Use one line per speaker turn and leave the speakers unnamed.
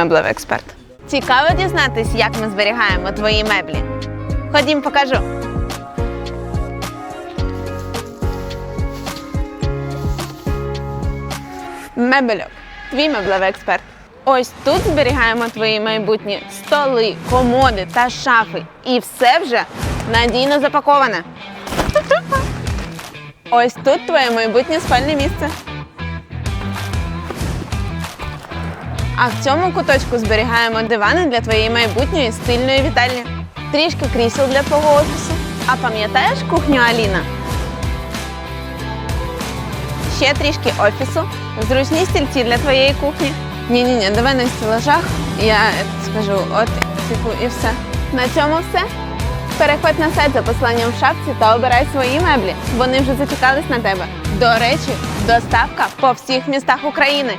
Меблевий експерт. Цікаво дізнатись, як ми зберігаємо твої меблі. Ходім, покажу. Мебельок, твій меблевий експерт. Ось тут зберігаємо твої майбутні столи, комоди та шафи. І все вже надійно запаковане. Ось тут твоє майбутнє спальне місце. А в цьому куточку зберігаємо дивани для твоєї майбутньої стильної вітальні. Трішки крісел для твого офісу. А пам'ятаєш кухню Аліна? Ще трішки офісу, зручні стільці для твоєї кухні. Ні, ні, давай на стелажах. Я скажу, от типу, і все. На цьому все. Переходь на сайт за посиланням в шапці та обирай свої меблі. Вони вже зачекались на тебе. До речі, доставка по всіх містах України.